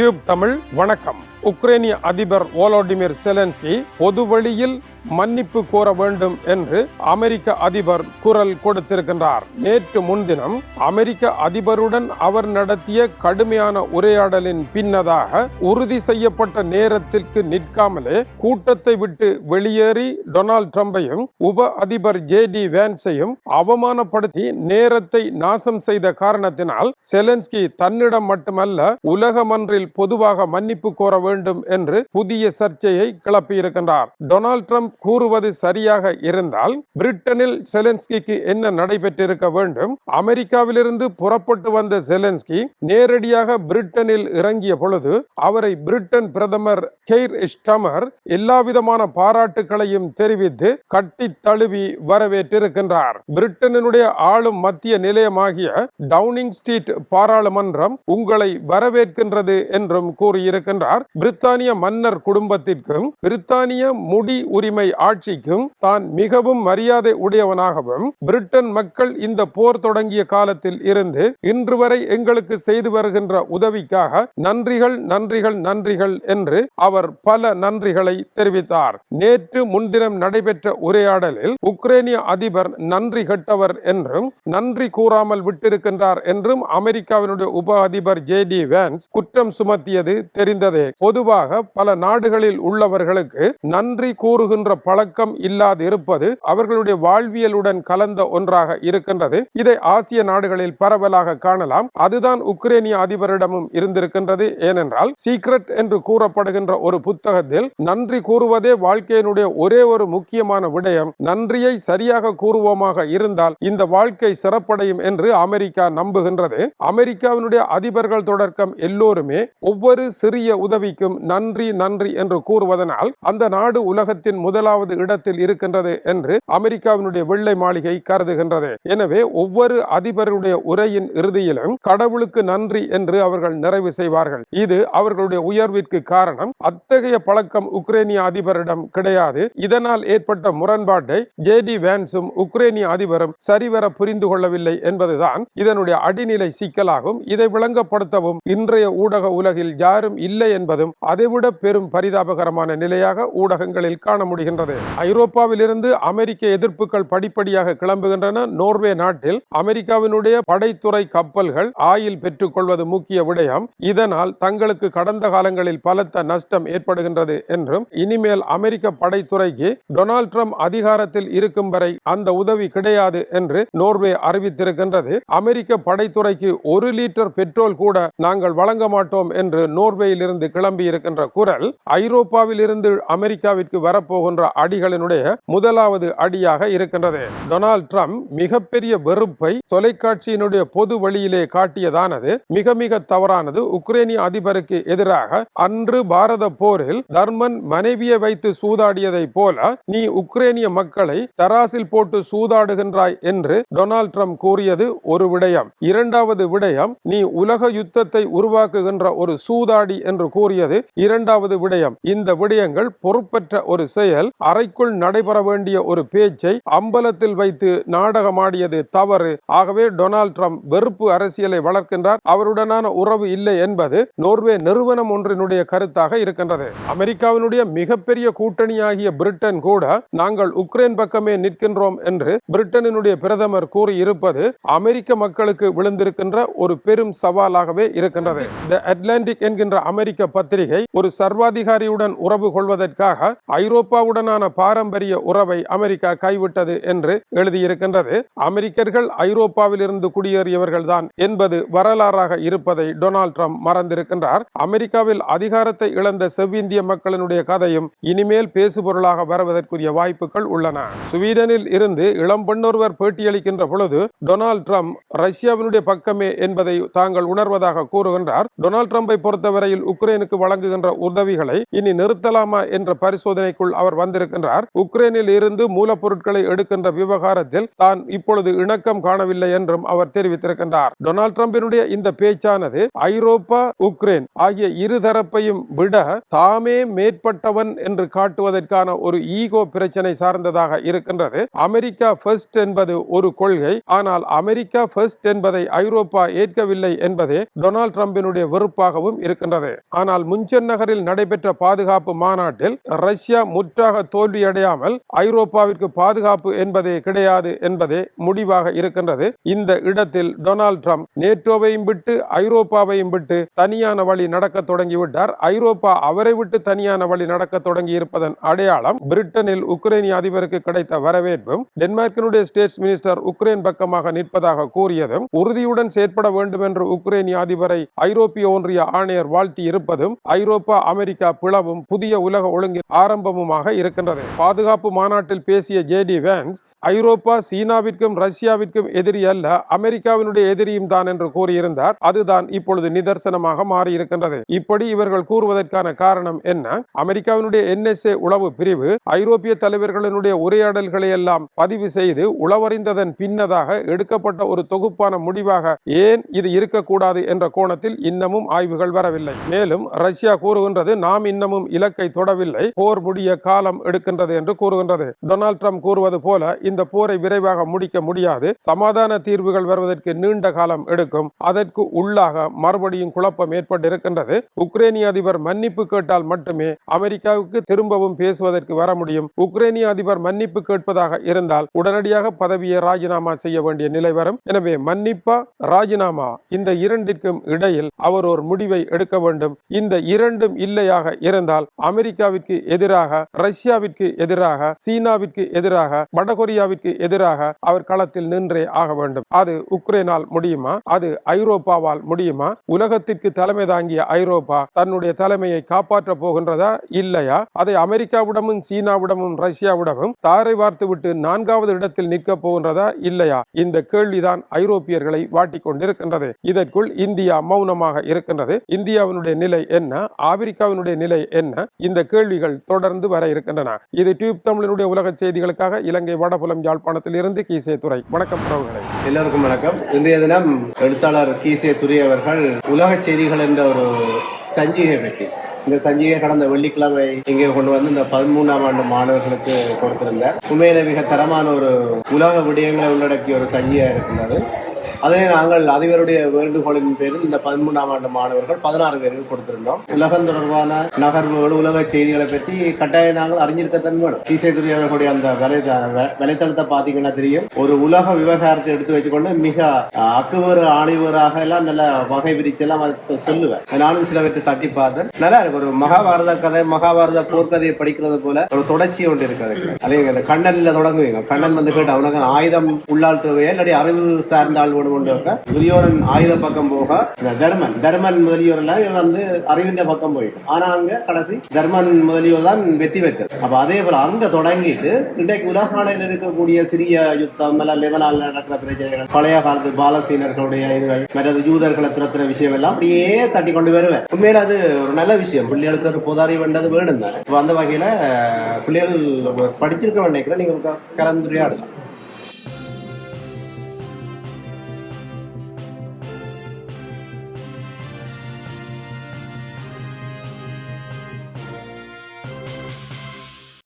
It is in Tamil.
டியூப் தமிழ் வணக்கம். உக்ரைனிய அதிபர் ஓலோடிமிர் செலன்ஸ்கி பொது வழியில் மன்னிப்பு கோர வேண்டும் என்று அமெரிக்க அதிபர் குரல் கொடுத்திருக்கின்றார். நேற்று முன்தினம் அமெரிக்க அதிபருடன் அவர் நடத்திய கடுமையான உரையாடலின் பின்னதாக உறுதி செய்யப்பட்ட நேரத்திற்கு நிற்காமலே கூட்டத்தை விட்டு வெளியேறி டொனால்ட் ட்ரம்பையும் உப அதிபர் ஜே டி வேன்ஸையும் அவமானப்படுத்தி நேரத்தை நாசம் செய்த காரணத்தினால் செலன்ஸ்கி தன்னிடம் மட்டுமல்ல உலக மன்றில் பொதுவாக மன்னிப்பு கோர வேண்டும் என்று புதிய சர்ச்சையை கிளப்பியிருக்கின்றார். டொனால்ட் ட்ரம்ப் கூறுவது சரியாக இருந்தால் பிரிட்டனில் செலன்ஸ்கிக்கு என்ன நடைபெற்றிருக்க வேண்டும்? அமெரிக்காவிலிருந்து புறப்பட்டு வந்த செலன்ஸ்கி நேரடியாக பிரிட்டனில் இறங்கிய பொழுது அவரை பிரிட்டன் பிரதமர் கெய்ர் ஸ்டமர் எல்லாவிதமான பாராட்டுகளையும் தெரிவித்து கட்டி தழுவி வரவேற்றிருக்கின்றார். பிரிட்டனினுடைய ஆளும் மத்திய நிலையமாகிய டவுனிங் ஸ்ட்ரீட் பாராளுமன்றம் உங்களை வரவேற்கின்றது என்றும் கூறியிருக்கின்றார். பிரித்தானிய மன்னர் குடும்பத்திற்கும் பிரித்தானிய முடி உரிமை ஆட்சிக்கும் தான் மிகவும் மரியாதை உடையவனாகவும் பிரிட்டன் மக்கள் இந்த போர் தொடங்கிய காலத்தில் இருந்து இன்று வரை எங்களுக்கு செய்து வருகின்ற உதவிக்காக நன்றிகள் நன்றிகள் நன்றிகள் என்று அவர் பல நன்றிகளை தெரிவித்தார். நேற்று முன்தினம் நடைபெற்ற உரையாடலில் உக்ரைனிய அதிபர் நன்றி கெட்டவர் என்றும் நன்றி கூறாமல் விட்டிருக்கின்றார் என்றும் அமெரிக்காவினுடைய உப அதிபர் ஜே டி வேன்ஸ் குற்றம் சுமத்தியது தெரிந்ததே. பொதுவாக பல நாடுகளில் உள்ளவர்களுக்கு நன்றி கூறுகின்ற பழக்கம் இல்லாது இருப்பது அவர்களுடைய வாழ்வியலுடன் கலந்த ஒன்றாக இருக்கின்றது. இதை ஆசிய நாடுகளில் பரவலாக காணலாம். அதுதான் உக்ரைனிய அதிபரிடமும் இருந்திருக்கின்றது. ஏனென்றால் சீக்ரெட் என்று கூறப்படுகின்ற ஒரு புத்தகத்தில் நன்றி கூறுவதே வாழ்க்கையினுடைய ஒரே ஒரு முக்கியமான விடயம். நன்றியை சரியாக கூறுவோமாக இருந்தால் இந்த வாழ்க்கை சிறப்படையும் என்று அமெரிக்கா நம்புகின்றது. அமெரிக்காவினுடைய அதிபர்கள் தொடக்கம் எல்லோருமே ஒவ்வொரு சிறிய உதவிக்கும் நன்றி நன்றி என்று கூறுவதனால் அந்த நாடு உலகத்தின் முதலாவது இடத்தில் இருக்கின்றது என்று அமெரிக்காவினுடைய வெள்ளை மாளிகை கருதுகின்றது. எனவே ஒவ்வொரு அதிபருடைய உரையின் இறுதியிலும் கடவுளுக்கு நன்றி என்று அவர்கள் நிறைவு செய்வார்கள். இது அவர்களுடைய உயர்விற்கு காரணம். அத்தகைய பழக்கம் உக்ரைனிய அதிபரிடம் கிடையாது. இதனால் ஏற்பட்ட முரண்பாட்டை ஜே டி வேன்ஸும் உக்ரைனிய அதிபரும் சரிவர புரிந்து கொள்ளவில்லை என்பதுதான் இதனுடைய அடிநிலை சிக்கலாகும். இதை விளங்கப்படுத்தவும் இன்றைய ஊடக உலகில் யாரும் இல்லை என்பதும் அதைவிட பெரும் பரிதாபகரமான நிலையாக ஊடகங்களில் காண முடிகின்றது. ஐரோப்பாவிலிருந்து அமெரிக்க எதிர்ப்புகள் படிப்படியாக கிளம்புகின்றன. நோர்வே நாட்டில் அமெரிக்காவினுடைய படைத்துறை கப்பல்கள் ஆயில் பெற்றுக்கொள்வது முக்கிய விடயம். இதனால் தங்களுக்கு கடந்த காலங்களில் பலத்த நஷ்டம் ஏற்படுகின்றது என்றும் இனிமேல் அமெரிக்க படைத்துறைக்கு டொனால்ட் ட்ரம்ப் அதிகாரத்தில் இருக்கும் வரை அந்த உதவி கிடையாது என்று நோர்வே அறிவித்திருக்கின்றது. அமெரிக்க படைத்துறைக்கு ஒரு லிட்டர் பெட்ரோல் கூட நாங்கள் வழங்க மாட்டோம் என்று நோர்வேயிலிருந்து கிளம்பி இருக்கின்ற குரல் ஐரோப்பாவில் இருந்து அமெரிக்காவிற்கு வரப்போகின்ற அடிகளினுடைய முதலாவது அடியாக இருக்கின்றது. டொனால்ட் ட்ரம்ப் மிகப்பெரிய வெறுப்பை தொலைக்காட்சியினுடைய பொது வழியிலே காட்டியதானது மிக மிக தவறானது. உக்ரைனிய அதிபருக்கு எதிராக அன்று பாரத போரில் தர்மன் மனைவியை வைத்து சூதாடியதை போல நீ உக்ரைனிய மக்களை தராசில் போட்டு சூதாடுகின்றாய் என்று டொனால்ட் ட்ரம்ப் கூறியது ஒரு விடயம். இரண்டாவது விடயம் நீ உலக யுத்தத்தை உருவாக்குகின்ற ஒரு சூதாடி என்று கூறியது இரண்டாவது விடயம். இந்த விடயங்கள் பொறுப்பற்ற ஒரு செயல். அறைக்குள் நடைபெற வேண்டிய ஒரு பேச்சை அம்பலத்தில் வைத்து நாடகமாடியது தவறு. ஆகவே டொனால்ட் ட்ரம்ப் வெறுப்பு அரசியலை வளர்க்கின்றார். அவருடனான உறவு இல்லை என்பது நோர்வே நிறுவனம் ஒன்றினுடைய கருத்தாக இருக்கின்றது. அமெரிக்காவினுடைய மிகப்பெரிய கூட்டணியாகிய பிரிட்டன் கூட நாங்கள் உக்ரைன் பக்கமே நிற்கின்றோம் என்று பிரிட்டனினுடைய பிரதமர் கூறியிருப்பது அமெரிக்க மக்களுக்கு விழுந்திருக்கின்ற ஒரு பெரும் சவாலாகவே இருக்கின்றது. அட்லாண்டிக் என்கின்ற அமெரிக்க பத்திரிகை ஒரு சர்வாதிகாரியுடன் உறவு கொள்வதற்காக ஐரோப்பாவுடனான பாரம்பரிய உறவை அமெரிக்கா கைவிட்டது என்று எழுதியிருக்கின்றது. அமெரிக்கர்கள் ஐரோப்பாவில் இருந்து குடியேறியவர்கள் தான் என்பது வரலாறாக இருப்பதை டொனால்ட் ட்ரம்ப் மறந்திருக்கின்றார். அமெரிக்காவில் அதிகாரத்தை இழந்த செவ்விந்திய மக்களினுடைய கதையும் இனிமேல் பேசுபொருளாக வருவதற்குரிய வாய்ப்புகள் உள்ளன. ஸ்வீடனில் இருந்து இளம் பெண்ணொருவர் பேட்டியளிக்கின்ற பொழுது டொனால்ட் ட்ரம்ப் ரஷ்யாவினுடைய பக்கமே என்பதை தாங்கள் உணர்வதாக கூறுகின்றார். டொனால்ட் ட்ரம்ப் பொறுத்தவரையில் உக்ரைனுக்கு வழங்குகின்ற உதவிகளை இனி நிறுத்தலாமா என்ற பரிசோதனைக்குள் அவர் வந்திருக்கின்றார். உக்ரைனில் இருந்து மூலப்பொருட்களை எடுக்கின்ற விவகாரத்தில் தான் இப்பொழுது இணக்கம் காணவில்லை என்றும் அவர் தெரிவித்திருக்கின்றார். டொனால்ட் ட்ரம்பினுடைய இந்த பேச்சானது ஐரோப்பா உக்ரைன் ஆகிய இருதரப்பையும் விட தாமே மேற்பட்டவன் என்று காட்டுவதற்கான ஒரு ஈகோ பிரச்சனை சார்ந்ததாக இருக்கின்றது. அமெரிக்கா ஃபர்ஸ்ட் என்பது ஒரு கொள்கை ஆனால் அமெரிக்கா ஃபர்ஸ்ட் என்பதை ஐரோப்பா ஏற்கவில்லை என்பதே டொனால்ட் ட்ரம்பினுடைய வெறுப்பாக முடிவாகவும் இருக்கின்றது. ஆனால் முன்சென் நகரில் நடைபெற்ற பாதுகாப்பு மாநாட்டில் ரஷ்யா முற்றாக தோல்வியடையாமல் ஐரோப்பாவிற்கு பாதுகாப்பு என்பதே கிடையாது என்பதே முடிவாக இருக்கின்றது. இந்த இடத்தில் டொனால்ட் ட்ரம்ப் நேட்டோவையும் விட்டு ஐரோப்பாவையும் விட்டு தனியான வழி நடக்க தொடங்கிவிட்டார். ஐரோப்பா அவரை விட்டு தனியான வழி நடக்க தொடங்கி இருப்பதன் அடையாளம் பிரிட்டனில் உக்ரைனிய அதிபருக்கு கிடைத்த வரவேற்பும் டென்மார்க்கினுடைய ஸ்டேட்ஸ் மினிஸ்டர் உக்ரைன் பக்கமாக நிற்பதாக கூறியதும் உறுதியுடன் செயற்பட வேண்டும் என்று உக்ரைனிய அதிபரை ஐரோப்பிய ஒன்றிய ஆணையர் வாழ்த்தி இருப்பதும் ஐரோப்பா அமெரிக்கா பிளவும் புதிய உலக ஒழுங்கின் ஆரம்பமுமாக இருக்கின்றது. பாதுகாப்பு மாநாட்டில் பேசிய ஜே டி வேன்ஸ் ஐரோப்பா சீனாவிற்கும் ரஷ்யாவிற்கும் எதிரி அல்ல அமெரிக்காவினுடைய எதிரியும் தான் என்று கூறியிருந்தார். அதுதான் இப்பொழுது நிதர்சனமாக மாறியிருக்கின்றது. இப்படி இவர்கள் கூறுவதற்கான காரணம் என்ன? அமெரிக்காவினுடைய என்எஸ்ஏ உளவு பிரிவு ஐரோப்பிய தலைவர்களினுடைய உரையாடல்களை எல்லாம் பதிவு செய்து உளவறிந்ததன் பின்னதாக எடுக்கப்பட்ட ஒரு தொகுப்பான முடிவாக ஏன் இது இருக்கக்கூடாது என்ற கோணத்தில் இன்னமும் ஆய்வுகள் வரவில்லை. மேலும் ரஷ்யா கூறுகின்றது நாம் இன்னமும் இலக்கை தொடவில்லை போர் முடிய காலம் எடுக்கின்றது என்று கூறுகின்றது. டொனால்ட் ட்ரம்ப் கூறுவது போல இந்த போரை விரைவாக முடிக்க முடியாது. சமாதான தீர்வுகள் வருவதற்கு நீண்ட காலம் எடுக்கும். அதற்கு உள்ளாக மறுபடியும் குழப்பம் ஏற்பட்டிருக்கின்றது. உக்ரைனிய அதிபர் மன்னிப்பு கேட்டால் மட்டுமே அமெரிக்காவுக்கு திரும்பவும் பேசுவதற்கு வர முடியும். உக்ரைனிய அதிபர் மன்னிப்பு கேட்பதாக இருந்தால் உடனடியாக பதவியை ராஜினாமா செய்ய வேண்டிய நிலை வரும். எனவே மன்னிப்பா ராஜினாமா இந்த இரண்டிற்கும் இடையில் அவர் ஒரு முடிவை எடுக்க வேண்டும். இந்த இரண்டும் இல்லையாக இருந்தால் அமெரிக்காவிற்கு எதிராக ரஷ்யாவிற்கு எதிராக சீனாவிற்கு எதிராக ரஷ்யாவிற்கு எதிராக அவர் களத்தில் நின்றே ஆக வேண்டும். அது உக்ரைனால் முடியுமா? அது ஐரோப்பாவால் முடியுமா? உலகத்திற்கு தலைமை தாங்கிய ஐரோப்பா தன்னுடைய தலைமையை காப்பாற்ற போகின்றதா இல்லையா? அதை அமெரிக்காவிடமும் சீனாவிடமும் ரஷ்யாவிடமும் தாரை வார்த்து விட்டு நான்காவது இடத்தில் நிற்க போகின்றதா இல்லையா? இந்த கேள்விதான் ஐரோப்பியர்களை வாட்டிக் கொண்டிருக்கின்றது. இதற்குள் இந்தியா மௌனமாக இருக்கின்றது. இந்தியாவினுடைய நிலை என்ன? ஆப்பிரிக்காவினுடைய நிலை என்ன? இந்த கேள்விகள் தொடர்ந்து வர இருக்கின்றன. இது டியூப் தமிழனுடைய உலக செய்திகளுக்காக இலங்கை வடபுல யாழ்ப்பாணத்தில் இருந்து கீசே துறை. வணக்கம் உறவுகளை. எல்லோருக்கும் வணக்கம். இன்றைய தினம் எழுத்தாளர் கீசே துறை அவர்கள் உலக செய்திகள் என்ற ஒரு சஞ்சிகை பற்றி இந்த சஞ்சிகை கடந்த வெள்ளிக்கிழமை இங்கே கொண்டு வந்து இந்த பதிமூணாம் ஆண்டு மாணவர்களுக்கு கொடுத்திருந்தார். உண்மையில மிக தரமான ஒரு உலக விடயங்களை உள்ளடக்கிய ஒரு சஞ்சிகை இருக்கின்றது. அதனை நாங்கள் அதிபருடைய வேண்டுகோளின் பேரில் இந்த பதிமூணாம் ஆண்டு மாணவர்கள் பதினாறு பேருக்கு கொடுத்திருந்தோம். உலகம் தொடர்பான நகர்வுகள் உலக செய்திகளை பற்றி கட்டாயம் நாங்கள் அறிஞ்சிருக்கத்தான் வேணும். இசைத்துறை அவர்களுடைய அந்த வலை வலைத்தளத்தை பார்த்தீங்கன்னா தெரியும். ஒரு உலக விவகாரத்தை எடுத்து வச்சுக்கொண்டு மிக அஹ், அக்குவேறு எல்லாம் நல்ல வகை பிரிச்சு எல்லாம் சொல்லுவேன். நானும் சிலவற்றை தட்டி பார்த்தேன். நல்லா இருக்கு. ஒரு மகாபாரத கதை மகாபாரத போர்க்கதையை படிக்கிறது போல ஒரு தொடர்ச்சி ஒன்று இருக்குது அதே கண்ணன்ல தொடங்குவீங்க. கண்ணன் வந்து கேட்டு அவனுக்கு ஆயுதம் உள்ளால் தேவையா? இல்லாட்டி அறிவு சார்ந்த ஆள் கொண்டு வைக்க ஆயுத பக்கம் போக இந்த தர்மன் தர்மன் முதலியோர் எல்லாம் இவன் வந்து அறிவின் பக்கம் போயிட்டு ஆனா அங்க கடைசி தர்மன் முதலியோர் தான் வெற்றி பெற்றது. அப்ப அதே போல அங்க தொடங்கிட்டு இன்றைக்கு உலக இருக்கக்கூடிய சிறிய யுத்தம் எல்லாம் லெவலால் நடக்கிற பிரச்சனைகள் பழைய காலத்து பாலசீனர்களுடைய இதுகள் மற்றது யூதர்களை துரத்துற விஷயம் எல்லாம் அப்படியே தட்டி கொண்டு வருவேன். உண்மையில அது ஒரு நல்ல விஷயம். பிள்ளைகளுக்கு ஒரு புதாரி வேண்டது வேணும் தானே அந்த வகையில பிள்ளைகள் படிச்சிருக்க நினைக்கிறேன் நீங்க ஒரு க- கலந்துரையாடலாம்.